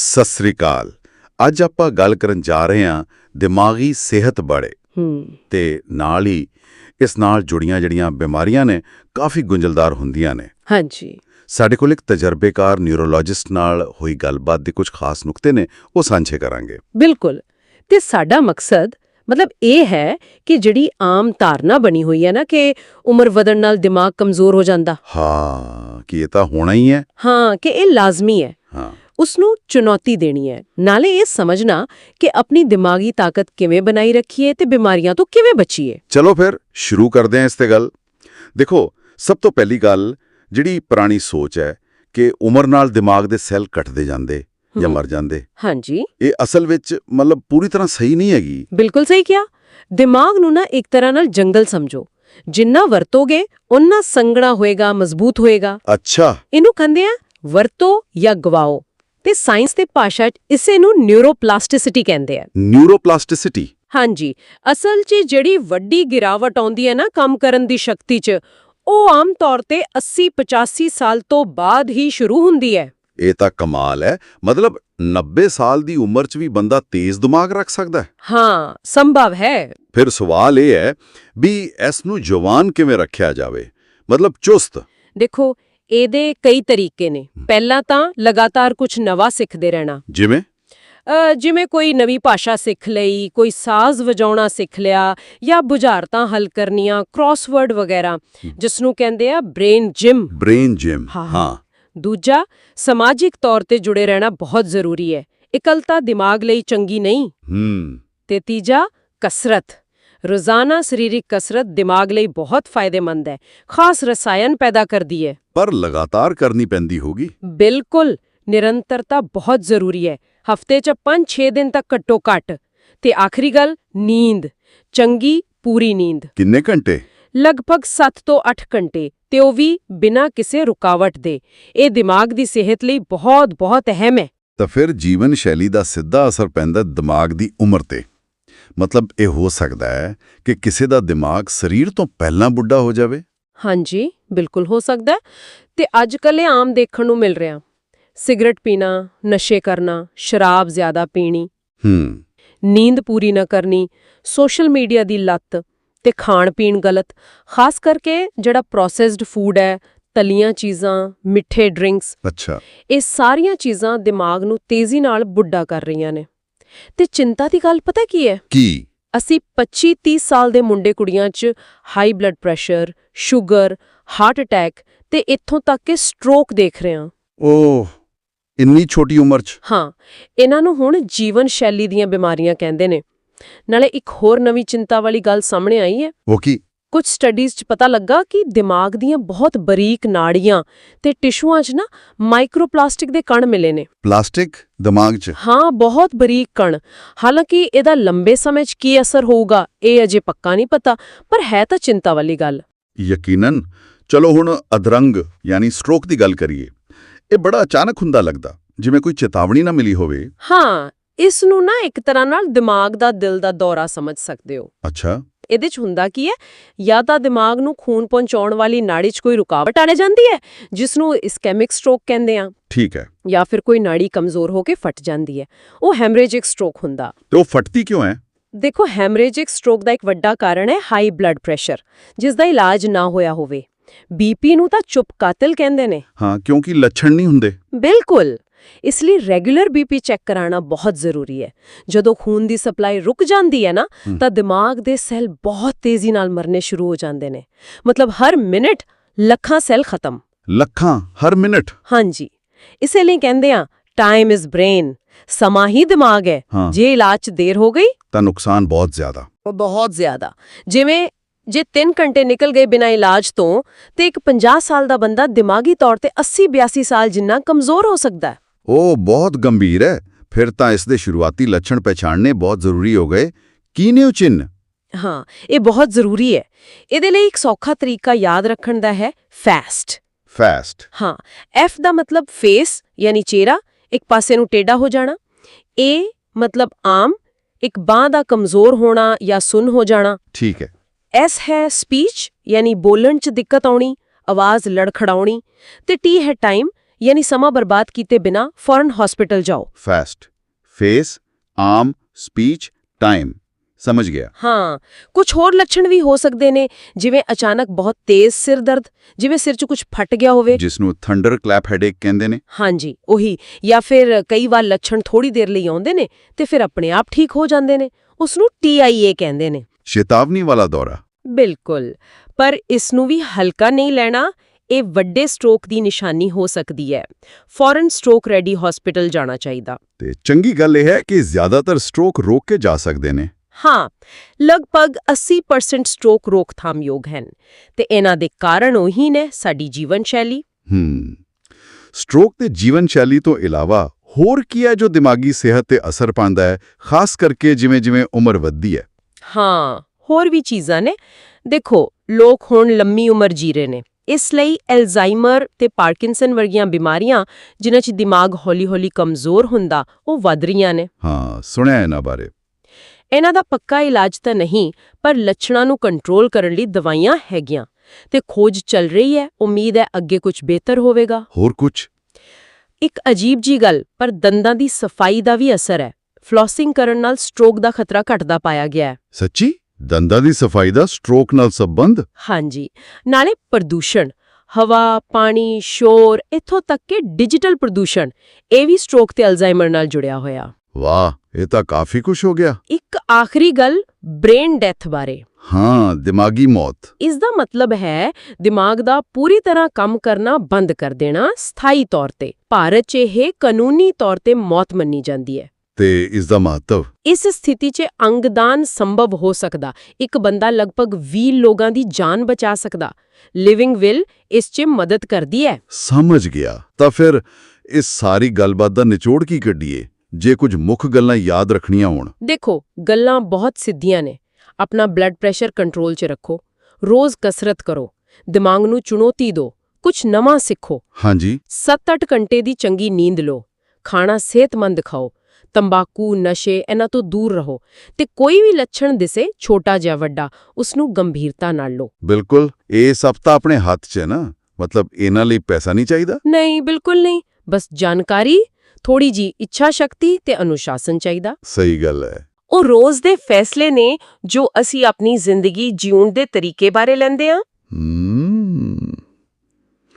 ਸਤਿ ਸ੍ਰੀ ਅਕਾਲ। ਅੱਜ ਆਪਾਂ ਗੱਲ ਕਰਨ ਜਾ ਰਹੇ ਹਾਂ ਦਿਮਾਗੀ ਸਿਹਤ ਬਾਰੇ। ਹੂੰ। ਤੇ ਨਾਲ ਹੀ ਇਸ ਨਾਲ ਜੁੜੀਆਂ ਜਿਹੜੀਆਂ ਬਿਮਾਰੀਆਂ ਨੇ ਕਾਫੀ ਗੁੰਝਲਦਾਰ ਹੁੰਦੀਆਂ ਨੇ। ਹਾਂਜੀ। ਸਾਡੇ ਕੋਲ ਇੱਕ ਤਜਰਬੇਕਾਰ ਨਿਊਰੋਲੋਜਿਸਟ ਨਾਲ ਹੋਈ ਗੱਲਬਾਤ ਦੇ ਕੁਝ ਖਾਸ ਨੁਕਤੇ ਨੇ ਉਹ ਸਾਂਝੇ ਕਰਾਂਗੇ। ਬਿਲਕੁਲ। ਤੇ ਸਾਡਾ ਮਕਸਦ ਮਤਲਬ ਇਹ ਹੈ ਕਿ ਜਿਹੜੀ ਆਮ ਧਾਰਨਾ ਬਣੀ ਹੋਈ ਹੈ ਨਾ ਕਿ ਉਮਰ ਵਧਣ ਨਾਲ ਦਿਮਾਗ ਕਮਜ਼ੋਰ ਹੋ ਜਾਂਦਾ। ਹਾਂ ਕਿ ਇਹ ਤਾਂ ਹੋਣਾ ਹੀ ਹੈ। ਹਾਂ ਕਿ ਇਹ ਲਾਜ਼ਮੀ ਹਾਂ। ਉਸ ਨੂੰ ਚੁਣੌਤੀ ਦੇਣੀ ਹੈ। ਨਾਲੇ ਇਹ ਸਮਝਣਾ ਕਿ ਆਪਣੀ ਦਿਮਾਗੀ ਤਾਕਤ ਕਿਵੇਂ ਬਣਾਈ ਰੱਖੀਏ ਤੇ ਬਿਮਾਰੀਆਂ ਤੋਂ ਕਿਵੇਂ ਬਚੀਏ। ਚਲੋ ਫਿਰ ਸ਼ੁਰੂ ਕਰਦੇ ਹਾਂ ਇਸ ਤੇ ਗੱਲ। ਦੇਖੋ ਸਭ ਤੋਂ ਪਹਿਲੀ ਗੱਲ ਜਿਹੜੀ ਪੁਰਾਣੀ ਸੋਚ ਹੈ ਕਿ ਉਮਰ ਨਾਲ ਦਿਮਾਗ ਦੇ ਸੈੱਲ ਕੱਟਦੇ ਜਾਂਦੇ ਜਾਂ ਮਰ ਜਾਂਦੇ। ਹਾਂਜੀ। ਇਹ ਅਸਲ ਵਿੱਚ ਮਤਲਬ ਪੂਰੀ ਤਰ੍ਹਾਂ ਸਹੀ ਨਹੀਂ ਹੈਗੀ। ਬਿਲਕੁਲ ਸਹੀ ਕਿਹਾ। ਦਿਮਾਗ ਨੂੰ ਨਾ ਇੱਕ ਤਰ੍ਹਾਂ ਨਾਲ ਜੰਗਲ ਸਮਝੋ। ਜਿੰਨਾ ਵਰਤੋਗੇ ਉਨਾ ਸੰਗਣਾ ਹੋਏਗਾ ਮਜ਼ਬੂਤ ਹੋਏਗਾ। ਅੱਛਾ। ਇਹਨੂੰ ਕਹਿੰਦੇ ਆ ਵਰਤੋ ਜਾਂ ਗਵਾਓ। ਤੇ ਸਾਇੰਸ ਤੇ ਭਾਸ਼ਾ 'ਚ ਇਸੇ ਨੂੰ ਨਿਊਰੋਪਲਾਸਟਿਸਿਟੀ ਕਹਿੰਦੇ ਆ। ਨਿਊਰੋਪਲਾਸਟਿਸਿਟੀ ਹਾਂਜੀ ਅਸਲ 'ਚ ਜਿਹੜੀ ਵੱਡੀ ਗਿਰਾਵਟ ਆਉਂਦੀ ਹੈ ਨਾ ਕੰਮ ਕਰਨ ਦੀ ਸ਼ਕਤੀ 'ਚ ਉਹ ਆਮ ਤੌਰ ਤੇ 80-85 ਸਾਲ ਤੋਂ ਬਾਅਦ ਹੀ ਸ਼ੁਰੂ ਹੁੰਦੀ ਹੈ। ਇਹ ਤਾਂ ਕਮਾਲ ਹੈ। ਮਤਲਬ 90 ਸਾਲ ਦੀ ਉਮਰ 'ਚ ਵੀ ਬੰਦਾ ਤੇਜ਼ ਦਿਮਾਗ ਰੱਖ ਸਕਦਾ ਹੈ। ਹਾਂ ਸੰਭਵ ਹੈ। ਫਿਰ ਸਵਾਲ ਇਹ ਹੈ ਵੀ ਇਸ ਨੂੰ ਜਵਾਨ ਕਿਵੇਂ ਰੱਖਿਆ ਜਾਵੇ? ਮਤਲਬ ਚੁਸਤ। ਦੇਖੋ ਇਹਦੇ ਕਈ ਤਰੀਕੇ ਨੇ। ਪਹਿਲਾਂ ਤਾਂ ਲਗਾਤਾਰ ਕੁਝ ਨਵਾਂ ਸਿੱਖਦੇ ਰਹਿਣਾ। ਜਿਵੇਂ? ਜਿਵੇਂ ਕੋਈ ਨਵੀਂ ਭਾਸ਼ਾ ਸਿੱਖ ਲਈ ਕੋਈ ਸਾਜ਼ ਵਜਾਉਣਾ ਸਿੱਖ ਲਿਆ ਜਾਂ ਬੁਝਾਰਤਾਂ ਹੱਲ ਕਰਨੀਆਂ ਕ੍ਰਾਸਵਰਡ ਵਗੈਰਾ ਜਿਸ ਨੂੰ ਕਹਿੰਦੇ ਆ ਬ੍ਰੇਨ ਜਿਮ ਬ੍ਰੇਨ ਜਿਮ। ਹਾਂ। ਦੂਜਾ ਸਮਾਜਿਕ ਤੌਰ ਤੇ ਜੁੜੇ ਰਹਿਣਾ ਬਹੁਤ ਜ਼ਰੂਰੀ ਹੈ। ਇਕਲਤਾ ਦਿਮਾਗ ਲਈ ਚੰਗੀ ਨਹੀਂ। ਹੂੰ। ਤੇ ਤੀਜਾ ਕਸਰਤ। ਰੋਜ਼ਾਨਾ ਸਰੀਰਕ ਕਸਰਤ ਦਿਮਾਗ ਲਈ ਬਹੁਤ ਫਾਇਦੇਮੰਦ ਹੈ ਖਾਸ ਰਸਾਇਣ ਪੈਦਾ ਕਰਦੀ ਹੈ। ਪਰ ਲਗਾਤਾਰ ਕਰਨੀ ਪੈਂਦੀ ਹੋਗੀ ਬਿਲਕੁਲ ਨਿਰੰਤਰਤਾ ਬਹੁਤ ਜ਼ਰੂਰੀ ਹੈ। ਹਫ਼ਤੇ 'ਚ 5-6 ਦਿਨ ਤੱਕ ਘੱਟੋ ਘੱਟ। ਤੇ ਆਖਰੀ ਗੱਲ ਨੀਂਦ। ਚੰਗੀ ਪੂਰੀ ਨੀਂਦ। ਕਿੰਨੇ ਘੰਟੇ? ਲਗਭਗ 7 ਤੋਂ 8 ਘੰਟੇ ਤੇ ਉਹ ਵੀ ਬਿਨਾਂ ਕਿਸੇ ਰੁਕਾਵਟ ਦੇ। ਇਹ ਦਿਮਾਗ ਦੀ ਸਿਹਤ ਲਈ ਬਹੁਤ ਬਹੁਤ ਅਹਿਮ ਹੈ। ਤਾਂ ਫਿਰ ਜੀਵਨ ਸ਼ੈਲੀ ਦਾ ਸਿੱਧਾ ਅਸਰ ਪੈਂਦਾ ਦਿਮਾਗ ਦੀ ਉਮਰ ਤੇ। ਮਤਲਬ ਇਹ ਹੋ ਸਕਦਾ ਹੈ ਕਿ ਕਿਸੇ ਦਾ ਦਿਮਾਗ ਸਰੀਰ ਤੋਂ ਪਹਿਲਾਂ ਬੁੱਢਾ ਹੋ ਜਾਵੇ? ਹਾਂਜੀ ਬਿਲਕੁਲ ਹੋ ਸਕਦਾ ਤੇ ਅੱਜ ਕੱਲ੍ਹ ਇਹ ਆਮ ਦੇਖਣ ਨੂੰ ਮਿਲ ਰਿਹਾ। ਸਿਗਰਟ ਪੀਣਾ ਨਸ਼ੇ ਕਰਨਾ ਸ਼ਰਾਬ ਜ਼ਿਆਦਾ ਪੀਣੀ। ਹੂੰ। ਨੀਂਦ ਪੂਰੀ ਨਾ ਕਰਨੀ ਸੋਸ਼ਲ ਮੀਡੀਆ ਦੀ ਲੱਤ ਤੇ ਖਾਣ ਪੀਣ ਗਲਤ ਖਾਸ ਕਰਕੇ ਜਿਹੜਾ ਪ੍ਰੋਸੈਸਡ ਫੂਡ ਹੈ ਤਲੀਆਂ ਚੀਜ਼ਾਂ ਮਿੱਠੇ ਡਰਿੰਕਸ ਅੱਛਾ। ਇਹ ਸਾਰੀਆਂ ਚੀਜ਼ਾਂ ਦਿਮਾਗ ਨੂੰ ਤੇਜ਼ੀ ਨਾਲ ਬੁੱਢਾ ਕਰ ਰਹੀਆਂ ਨੇ। ਤੇ ਚਿੰਤਾ ਦੀ ਗੱਲ ਪਤਾ ਕੀ ਹੈ? ਕੀ? ਅਸੀਂ 25-30 ਸਾਲ ਦੇ ਮੁੰਡੇ ਕੁੜੀਆਂ 'ਚ high blood pressure sugar heart attack ਤੇ ਇੱਥੋਂ ਤੱਕ ਕਿ ਸਟ੍ਰੋਕ ਦੇਖ ਰਹੇ ਹਾਂ। ਓਹ ਇੰਨੀ ਛੋਟੀ ਉਮਰ 'ਚ? ਹਾਂ ਇਹਨਾਂ ਨੂੰ ਹੁਣ ਜੀਵਨ ਸ਼ੈਲੀ ਦੀਆਂ ਬਿਮਾਰੀਆਂ ਕਹਿੰਦੇ ਨੇ। ਨਾਲੇ ਇੱਕ ਹੋਰ ਨਵੀਂ ਚਿੰਤਾ ਵਾਲੀ ਗੱਲ ਸਾਹਮਣੇ ਆਈ ਹੈ। ਉਹ ਕੀ? ਕੁਝ ਸਟੱਡੀਜ਼ 'ਚ ਪਤਾ ਲੱਗਾ ਕਿ ਦਿਮਾਗ ਦੀਆਂ ਬਹੁਤ ਬਰੀਕ ਨਾੜੀਆਂ ਤੇ ਟਿਸ਼ੂਆਂ 'ਚ ਨਾ ਮਾਈਕਰੋਪਲਾਸਟਿਕ ਦੇ ਕਣ ਮਿਲੇ ਨੇ। ਪਲਾਸਟਿਕ ਦਿਮਾਗ 'ਚ? ਹਾਂ ਬਹੁਤ ਬਰੀਕ ਕਣ। ਹਾਲਾਂਕਿ ਇਹਦਾ ਲੰਬੇ ਸਮੇਂ 'ਚ ਕੀ ਅਸਰ ਹੋਊਗਾ ਇਹ ਅਜੇ ਪੱਕਾ ਨਹੀਂ ਪਤਾ ਪਰ ਹੈ ਤਾਂ ਚਿੰਤਾ ਵਾਲੀ ਗੱਲ। ਯਕੀਨਨ? ਚਲੋ ਹੁਣ ਅਧਰੰਗ ਯਾਨੀ ਸਟ੍ਰੋਕ ਦੀ ਗੱਲ ਕਰੀਏ। ਇਹ ਬੜਾ ਅਚਾਨਕ ਹੁੰਦਾ ਲੱਗਦਾ ਜਿਵੇਂ ਕੋਈ ਚੇਤਾਵਨੀ ਨਾ ਮਿਲੀ ਹੋਵੇ। ਹਾਂ ਇਸ ਨੂੰ ਨਾ ਇੱਕ ਤਰ੍ਹਾਂ ਨਾਲ ਦਿਮਾਗ ਦਾ ਦਿਲ ਦਾ ਦੌਰਾ ਸਮਝ ਸਕਦੇ ਹੋ। ਅੱਛਾ। ਇਹਦੇ 'ਚ ਹੁੰਦਾ ਕੀ ਹੈ? ਜਾਂ ਤਾਂ ਦਿਮਾਗ ਨੂੰ ਖੂਨ ਪਹੁੰਚਾਉਣ ਵਾਲੀ ਨਾੜੀ 'ਚ ਕੋਈ ਰੁਕਾਵਟ ਆ ਜਾਂਦੀ ਹੈ ਜਿਸ ਨੂੰ ਇਸਕੈਮਿਕ ਸਟ੍ਰੋਕ ਕਹਿੰਦੇ ਆ? ਠੀਕ ਹੈ। ਜਾਂ ਫਿਰ ਕੋਈ ਨਾੜੀ ਕਮਜ਼ੋਰ ਹੋ ਕੇ ਫਟ ਜਾਂਦੀ ਹੈ। ਉਹ ਹੈਮਰੇਜਿਕ ਸਟ੍ਰੋਕ ਹੁੰਦਾ। ਤੇ ਉਹ ਫਟਦੀ ਕਿਉਂ ਹੈ? ਦੇਖੋ ਹੈਮਰੇਜਿਕ ਸਟ੍ਰੋਕ ਦਾ ਇੱਕ ਵੱਡਾ ਕਾਰਨ ਹੈ ਹਾਈ ਬਲੱਡ ਪ੍ਰੈਸ਼ਰ ਜਿਸ ਦਾ ਇਲਾਜ ਨਾ ਹੋਇਆ ਹੋਵੇ। ਬੀਪੀ ਨੂੰ ਤਾਂ ਚੁੱਪ ਕਾਤਲ ਕਹਿੰਦੇ ਨੇ। ਹਾਂ ਕਿਉਂਕਿ ਲੱਛਣ ਨਹੀਂ ਹੁੰਦੇ। ਬਿਲਕੁਲ। ਇਸ ਲਈ ਰੈਗੂਲਰ ਬੀਪੀ ਚੈੱਕ ਕਰਾਉਣਾ ਬਹੁਤ ਜ਼ਰੂਰੀ ਹੈ। ਜਦੋਂ ਖੂਨ ਦੀ ਸਪਲਾਈ ਰੁਕ ਜਾਂਦੀ ਹੈ ਨਾ ਤਾਂ ਦਿਮਾਗ ਦੇ ਸੈੱਲ ਬਹੁਤ ਤੇਜ਼ੀ ਨਾਲ ਮਰਨੇ ਸ਼ੁਰੂ ਹੋ ਜਾਂਦੇ ਨੇ। ਮਤਲਬ ਹਰ ਮਿੰਟ ਲੱਖਾਂ ਸੈੱਲ ਖਤਮ। ਲੱਖਾਂ ਹਰ ਮਿੰਟ? ਹਾਂਜੀ। ਇਸੇ ਲਈ ਕਹਿੰਦੇ ਆ ਟਾਈਮ ਇਜ਼ ਬ੍ਰੇਨ ਸਮਾਂ ਹੀ ਦਿਮਾਗ ਹੈ। ਜੇ ਇਲਾਜ 'ਚ ਦੇਰ ਹੋ ਗਈ ਤਾਂ ਨੁਕਸਾਨ ਬਹੁਤ ਜ਼ਿਆਦਾ। ਬਹੁਤ ਜ਼ਿਆਦਾ। ਜਿਵੇਂ ਜੇ 3 ਘੰਟੇ ਨਿਕਲ ਗਏ ਬਿਨਾਂ ਇਲਾਜ ਤੋਂ ਤੇ ਇੱਕ 50 ਸਾਲ ਦਾ ਬੰਦਾ ਦਿਮਾਗੀ ਤੌਰ ਤੇ 80-82 ਸਾਲ ਜਿੰਨਾ ਕਮਜ਼ੋਰ ਹੋ ਸਕਦਾ ਹੈ। ਉਹ ਬਹੁਤ ਗੰਭੀਰ ਹੈ। ਫਿਰ ਤਾਂ ਇਸ ਦੇ ਸ਼ੁਰੂਆਤੀ ਲੱਛਣ ਪਛਾਣਨੇ ਬਹੁਤ ਜ਼ਰੂਰੀ ਹੋ ਗਏ। ਕੀ ਨੇ ਉਹ ਚਿੰਨ ਹਾਂ ਇਹ ਬਹੁਤ ਜ਼ਰੂਰੀ ਹੈ। ਇਹਦੇ ਲਈ ਇੱਕ ਸੌਖਾ ਤਰੀਕਾ ਯਾਦ ਰੱਖਣ ਦਾ ਹੈ ਫਾਸਟ। ਫਾਸਟ। ਹਾਂ ਐਫ ਦਾ ਮਤਲਬ ਫੇਸ ਯਾਨੀ ਚਿਹਰਾ ਇੱਕ ਪਾਸੇ ਨੂੰ ਟੇਢਾ ਹੋ ਜਾਣਾ। ਏ ਮਤਲਬ ਆਮ ਇੱਕ ਬਾਹ ਦਾ ਕਮਜ਼ੋਰ ਹੋਣਾ ਜਾਂ ਸੁੰਨ ਹੋ ਜਾਣਾ। ਠੀਕ ਹੈ। ਐਸ ਹੈ ਸਪੀਚ ਯਾਨੀ ਬੋਲਣ 'ਚ ਦਿੱਕਤ ਆਉਣੀ ਆਵਾਜ਼ ਲੜਖੜਾਉਣੀ ਤੇ ਟੀ ਹੈ ਟਾਈਮ ਯਾਨੀ ਸਮਾਂ ਬਰਬਾਦ ਕੀਤੇ ਬਿਨਾ ਫੌਰਨ ਹਸਪੀਟਲ ਜਾਓ। ਫਾਸਟ ਫੇਸ ਆਮ ਸਪੀਚ ਟਾਈਮ ਸਮਝ ਗਿਆ। ਹਾਂ ਕੁਝ ਹੋਰ ਲੱਛਣ ਵੀ ਹੋ ਸਕਦੇ ਨੇ ਜਿਵੇਂ ਅਚਾਨਕ ਬਹੁਤ ਤੇਜ਼ ਸਿਰ ਦਰਦ ਜਿਵੇਂ ਸਿਰ 'ਚ ਕੁਝ ਫਟ ਗਿਆ ਹੋਵੇ। ਜਿਸ ਨੂੰ ਥੰਡਰ ਕਲੈਪ ਹੈਡੇਕ ਕਹਿੰਦੇ ਨੇ। ਹਾਂਜੀ ਉਹੀ। ਜਾਂ ਫਿਰ ਕਈ ਵਾਰ ਲੱਛਣ ਥੋੜੀ ਦੇਰ ਲਈ ਆਉਂਦੇ ਨੇ ਤੇ ਫਿਰ ਆਪਣੇ ਆਪ ਠੀਕ ਹੋ ਜਾਂਦੇ ਨੇ। ਉਸ ਨੂੰ TIA ਕਹਿੰਦੇ ਨੇ। ਚੇਤਾਵਨੀ ਵਾਲਾ ਦੌਰਾ। ਬਿਲਕੁਲ। ਪਰ ਇਸ ਨੂੰ ਵੀ ਹਲਕਾ ਨਹੀਂ ਲੈਣਾ। ਇਹ ਵੱਡੇ ਸਟ੍ਰੋਕ ਦੀ ਨਿਸ਼ਾਨੀ ਹੋ ਸਕਦੀ ਹੈ। ਫੌਰਨ ਸਟ੍ਰੋਕ ਰੈਡੀ ਹਸਪੀਟਲ ਜਾਣਾ ਚਾਹੀਦਾ। ਤੇ ਚੰਗੀ ਗੱਲ ਇਹ ਹੈ ਕਿ ਜ਼ਿਆਦਾਤਰ ਸਟ੍ਰੋਕ ਰੋਕ ਕੇ ਜਾ ਸਕਦੇ ਨੇ। ਹਾਂ ਲਗਭਗ 80% ਸਟ੍ਰੋਕ ਰੋਕਥਾਮਯੋਗ ਹਨ। ਤੇ ਇਹਨਾਂ ਦੇ ਕਾਰਨ ਉਹੀ ਨੇ ਸਾਡੀ ਜੀਵਨ ਸ਼ੈਲੀ ਹੂੰ। ਸਟ੍ਰੋਕ ਤੇ ਜੀਵਨ ਸ਼ੈਲੀ ਤੋਂ ਇਲਾਵਾ ਹੋਰ ਕੀ ਹੈ ਜੋ ਦਿਮਾਗੀ ਸਿਹਤ ਤੇ ਅਸਰ ਪਾਉਂਦਾ ਹੈ ਖਾਸ ਕਰਕੇ ਜਿਵੇਂ-ਜਿਵੇਂ ਉਮਰ ਵੱਧਦੀ ਹੈ? ਹਾਂ ਹੋਰ ਵੀ ਚੀਜ਼ਾਂ ਨੇ। ਦੇਖੋ ਲੋਕ ਹੁਣ ਲੰਮੀ ਉਮਰ ਜੀ ਰਹੇ ਨੇ। ਇਸ ਲਈ ਐਲਜ਼ਾਈਮਰ ਤੇ ਪਾਰਕਿੰਸਨ ਵਰਗੀਆਂ ਬਿਮਾਰੀਆਂ ਜਿਨ੍ਹਾਂ 'ਚ ਦਿਮਾਗ ਹੌਲੀ-ਹੌਲੀ ਕਮਜ਼ੋਰ ਹੁੰਦਾ ਉਹ ਵੱਧ ਰਹੀਆਂ ਨੇ। ਹਾਂ ਸੁਣਿਆ ਇਹਨਾਂ ਬਾਰੇ? ਇਹਨਾਂ ਦਾ ਪੱਕਾ ਇਲਾਜ ਤਾਂ ਨਹੀਂ ਪਰ ਲੱਛਣਾਂ ਨੂੰ ਕੰਟਰੋਲ ਕਰਨ ਲਈ ਦਵਾਈਆਂ ਹੈਗੀਆਂ। ਤੇ ਖੋਜ ਚੱਲ ਰਹੀ ਹੈ ਉਮੀਦ ਹੈ ਅੱਗੇ ਕੁਝ ਬਿਹਤਰ ਹੋਵੇਗਾ। ਹੋਰ ਕੁਝ ਇੱਕ ਅਜੀਬ ਜੀ ਗੱਲ ਪਰ ਦੰਦਾਂ ਦੀ ਸਫ਼ਾਈ ਦਾ ਵੀ ਅਸਰ ਹੈ। ਫਲੋਸਿੰਗ ਕਰਨ ਨਾਲ ਸਟ੍ਰੋਕ ਦਾ ਖਤਰਾ ਘਟਦਾ ਪਾਇਆ ਗਿਆ ਹੈ। ਸੱਚੀ? ਦੰਦਾਂ ਦੀ ਸਫ਼ਾਈ ਦਾ ਸਟ੍ਰੋਕ ਨਾਲ ਸੰਬੰਧ? ਹਾਂਜੀ। ਨਾਲੇ ਪ੍ਰਦੂਸ਼ਣ ਹਵਾ ਪਾਣੀ ਸ਼ੋਰ ਇੱਥੋਂ ਤੱਕ ਕਿ ਡਿਜੀਟਲ ਪ੍ਰਦੂਸ਼ਣ ਇਹ ਵੀ ਸਟ੍ਰੋਕ ਤੇ ਅਲਜ਼ਾਈਮਰ ਨਾਲ ਜੁੜਿਆ ਹੋਇਆ। ਵਾਹ ਇਹ ਤਾਂ ਕਾਫੀ ਕੁਝ ਹੋ ਗਿਆ। ਇੱਕ ਆਖਰੀ ਗੱਲ ਬ੍ਰੇਨ ਡੈਥ ਬਾਰੇ। ਹਾਂ ਦਿਮਾਗੀ ਮੌਤ। ਇਸ ਦਾ ਮਤਲਬ ਹੈ ਦਿਮਾਗ ਦਾ ਪੂਰੀ ਤਰ੍ਹਾਂ ਕੰਮ ਕਰਨਾ ਬੰਦ ਕਰ ਦੇਣਾ ਸਥਾਈ ਤੌਰ ਤੇ। ਭਾਰਤ 'ਚ ਇਹ ਕਾਨੂੰਨੀ ਤੌਰ ਤੇ ਮੌਤ ਮੰਨੀ ਜਾਂਦੀ ਹੈ। ਤੇ ਇਸ ਦਾ ਮਹੱਤਵ। ਇਸ ਸਥਿਤੀ 'ਚ ਅੰਗਦਾਨ ਸੰਭਵ ਹੋ ਸਕਦਾ। ਇੱਕ ਬੰਦਾ ਲਗਭਗ 20 ਲੋਕਾਂ ਦੀ ਜਾਨ ਬਚਾ ਸਕਦਾ। ਲਿਵਿੰਗ ਵਿਲ ਇਸ 'ਚ ਮਦਦ ਕਰਦੀ ਹੈ। ਸਮਝ ਗਿਆ। ਤਾਂ ਫਿਰ ਇਸ ਸਾਰੀ ਗੱਲਬਾਤ ਦਾ ਨਿਚੋੜ ਕੀ ਕੱਢੀਏ? ਜੇ ਕੁਝ ਮੁੱਖ ਗੱਲਾਂ ਯਾਦ ਰੱਖਣੀਆਂ ਹੋਣ। ਦੇਖੋ ਗੱਲਾਂ ਬਹੁਤ ਸਿੱਧੀਆਂ ਨੇ। ਆਪਣਾ ਬਲੱਡ ਪ੍ਰੈਸ਼ਰ ਕੰਟਰੋਲ 'ਚ ਰੱਖੋ। ਰੋਜ਼ ਕਸਰਤ ਕਰੋ। ਦਿਮਾਗ ਨੂੰ ਚੁਣੌਤੀ ਦਿਓ। ਕੁਝ ਨਵਾਂ ਸਿੱਖੋ। ਹਾਂਜੀ। 7-8 ਘੰਟੇ ਦੀ ਚੰਗੀ ਨੀਂਦ ਲਓ। ਖਾਣਾ ਸਿਹਤਮੰਦ ਖਾਓ। ਤੰਬਾਕੂ ਨਸ਼ੇ ਇਹਨਾਂ ਤੋਂ ਦੂਰ ਰਹੋ ਤੇ ਕੋਈ ਵੀ ਲੱਛਣ ਦਿਸੇ ਛੋਟਾ ਜਾਂ ਵੱਡਾ ਉਸ ਨੂੰ ਗੰਭੀਰਤਾ ਨਾਲ ਲਓ। ਬਿਲਕੁਲ ਇਹ ਸਭ ਤਾਂ ਆਪਣੇ ਹੱਥ 'ਚ ਹੈ ਨਾ? ਮਤਲਬ ਇਹਨਾਂ ਲਈ ਪੈਸਾ ਨਹੀਂ ਚਾਹੀਦਾ? ਨਹੀਂ ਬਿਲਕੁਲ ਨਹੀਂ। ਬਸ ਜਾਣਕਾਰੀ ਥੋੜੀ ਜੀ ਇੱਛਾ ਸ਼ਕਤੀ ਤੇ ਅਨੁਸ਼ਾਸਨ ਚਾਹੀਦਾ। ਸਹੀ ਗੱਲ ਹੈ। ਉਹ ਰੋਜ਼ ਦੇ ਫੈਸਲੇ ਨੇ ਜੋ ਅਸੀਂ ਆਪਣੀ ਜ਼ਿੰਦਗੀ ਜਿਉਣ ਦੇ ਤਰੀਕੇ ਬਾਰੇ ਲੈਂਦੇ ਹਾਂ। ਹਮ